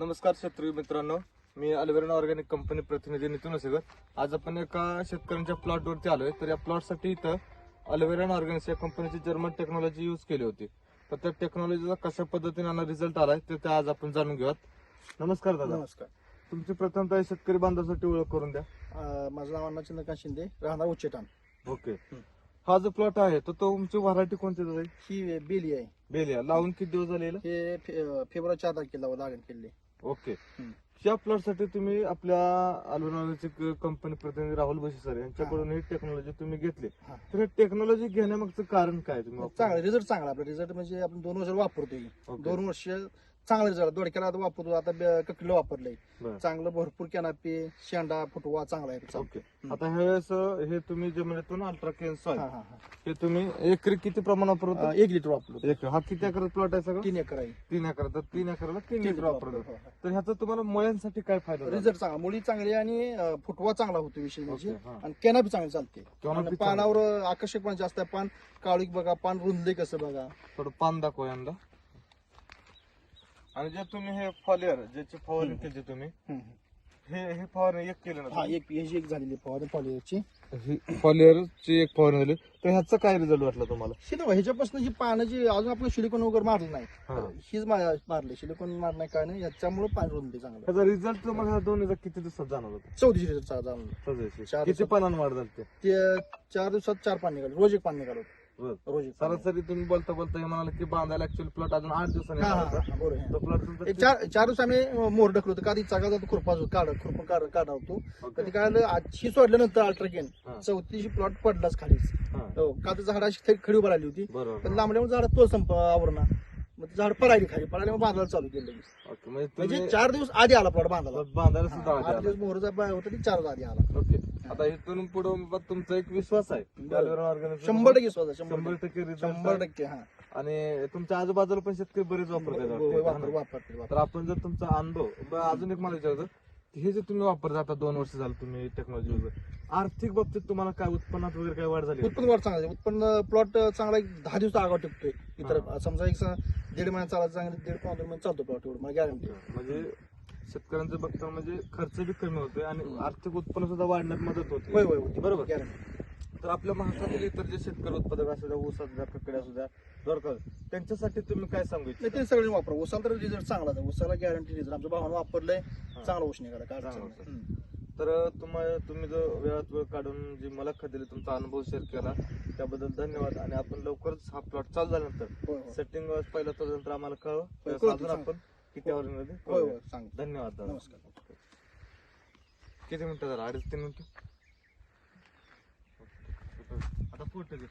नमस्कार शेतकरी मित्रांनो. मी अल्वेरन ऑर्गॅनिक कंपनी प्रतिनिधी नितीन असेगर. आज आपण एका शेतकऱ्यांच्या प्लॉट वरती आलोय. तर या प्लॉटसाठी इथं अल्वेरन ऑर्गॅनिक्स या कंपनीची जर्मन टेक्नॉलॉजी यूज केली होती. तर त्या टेक्नॉलॉजीचा कशा पद्धतीने रिझल्ट आलाय ते आज आपण जाणून घेऊयात. नमस्कार दादा. नमस्कार. तुमची प्रथमतः शेतकरी बांधवासाठी ओळख करून द्या. माझं नाव अण्णा चंद्रकांत शिंदे राहणार उच्चेटान ओके. हा जो प्लॉट आहे तर तो तुमची व्हरायटी कोणती ही बेली आहे. बेलिया लावून किती दिवस झाले? हे फेब्रुवारी चार तारखेला लागण केले. ओके. या प्लॉटसाठी तुम्ही आपल्या अल्वेरॉनची कंपनी प्रतिनिधी राहुल बशी सर यांच्याकडून ही टेक्नॉलॉजी तुम्ही घेतली. तर हे टेक्नॉलॉजी घेण्यामागचं कारण काय तुम्ही? चांगला रिझल्ट चांगला आपला रिझल्ट म्हणजे आपण दोन वर्ष वापरतोय. दोन वर्ष चांगला रिझल्ट दोडक्याला आता वापरतो. आता वापरलंय. बरं. चांगलं भरपूर कॅनापी शेंडा फुटवा चांगला आहे. ओके. हम्म. आता हे असं हे तुम्ही जे म्हणजे ना अल्ट्रा केन सॉइल हा, हा, हा. हे तुम्ही एकरी किती प्रमाणात अं, वापरतो एक लिटर वापरतो. एक. हा किती एकर प्लॉट आहे सगळं? तीन एकर आहे. तीन एकर. तर तीन एकरला तीन लिटर लिटर वापरतो. वापरतो. तर ह्याचा तुम्हाला मुळ्यांसाठी काय फायदा झाला? रिझल्ट चांगला. मुली चांगली आणि अं, फुटवा चांगला होतो विषय म्हणजे. ओके, हा. आणि कॅनापी चांगली चालते. Canopy आणि चांगली. पानावर आकर्षक पण जास्त आहे. पान काळीक बघा पान रुंदे कसं बघा. थोडं पान दाखवा यंदा. आणि जे तुम्ही हे फॉलियर ज्याची फवारणी केली तुम्ही हम्म. हे हे फवारणी एक केलं हा ना एक ह्याची एक झालेली फवारणी पॉलिओची फॉलियर ची एक फवारणी झाली तर ह्याचा काय रिझल्ट वाटला तुम्हाला ही ना ह्याच्यापासून जी पानं जी अजून आपण सिलिकॉन वगैरे मारलं नाही हा. हीच मा- मारली सिलिकॉन मारलं नाही काय नाही याच्यामुळे पाणी रुंदी चांगलं त्याचा रिझल्ट तुम्हाला ह्या दोन किती दिवसात जाणवला होता? चौतीस लिटर जाणून सदस्य. चार किती दिवसात. पानांवर वाढ झाली ते? चार दिवसात चार पाणी निघाल रोज एक पाणी निघाल बरं. रोज. सरासरी तुम्ही बोलता बोलता हे म्हणाले की बांधायला ऍक्च्युअली प्लॉट अजून आठ दिवसांनी हा, हा. हा, बरोबर आहे. तो प्लॉट तुमचा एक चार चार दिवस आम्ही मोर ढकलो होतो कधी चाका जातो खुरपा काढ खुरपा काढ काढा होतो. कधी काय झालं, आज ही सोडल्यानंतर अल्ट्राकेन हा. चौथीची प्लॉट पडलाच खालीच हा, हो का तर झाडाची खडी उभं राहिली होती बरोबर पण लांबल्यामुळे झाड तो संप आवरणा मग ते झाड पडायली खाली पडायला मग बांधायला चालू केलं लगेच. ओके म्हणजे म्हणजे तुम्ही चार दिवस आधी आला प्लॉट बांधायला बांधायला सुद्धा हा, आठ. दिवस मोहरचा बाय होता ती चार दिवस आधी आला ओके आता इथून पुढे तुमचा एक विश्वास आहे शंभर टक्के स्वतः शंभर शंभर टक्के result शंभर आहे. टक्के हा आणि तुमच्या आजूबाजूला पण शेतकरी बरेच वापरतात हो, वाटतं. वापर वापरते तर वापर आपण जर तुमचा अनुभव ब- अजून एक मला विचारतो हे जे तुम्ही वापरता आता दोन वर्ष झालं तुम्ही टेक्नॉलॉजी वगैरे आर्थिक बाबतीत तुम्हाला काय उत्पन्नात वगैरे काय वाढ झाली उत्पन्न वाढ चांगलं आहे. उत्पन्न प्लॉट चांगला एक दहा दिवस आगाव टिकतोय इतर हा. समजा एक स- दीड महिना चालायचं चांगलं दीड पाच महिने चालतो प्लॉट एवढं मला गॅरंटी म्हणजे शेतकऱ्यांचं बघता म्हणजे खर्च बी कमी होतोय आणि आर्थिक उत्पन्न सुद्धा वाढण्यात मदत होते. होय होय होती. बरोबर. गॅरंटी तर आपल्या महाराष्ट्रातील इतर जे शेतकरी उत्पादक असू द्या ऊस असू द्या ककडे असू द्या दोरका त्यांच्यासाठी तुम्ही काय सांगू इच्छिता? ते सगळे वापरा उसाला तर रिझल्ट चांगला आहे उसाला गॅरंटी रिझल्ट आमच्या भावानं वापरलंय. चांगला ऊस निघाला काय अडचण चांगला नाही. हम्म. तर तुम्हाला तुम्ही जो वेळात वेळ काढून जी मुलाखत दिली तुमचा अनुभव शेअर केला त्याबद्दल धन्यवाद. आणि आपण लवकरच हा प्लॉट चालू झाल्यानंतर सेटिंग पहिला तो नंतर आम्हाला कळव. अजून सांग. आपण किती आवडीमध्ये होय होय सांग धन्यवाद दादा. नमस्कार. किती मिनिटं झालं? अडीच तीन मिनिटं? आता फोटो घे.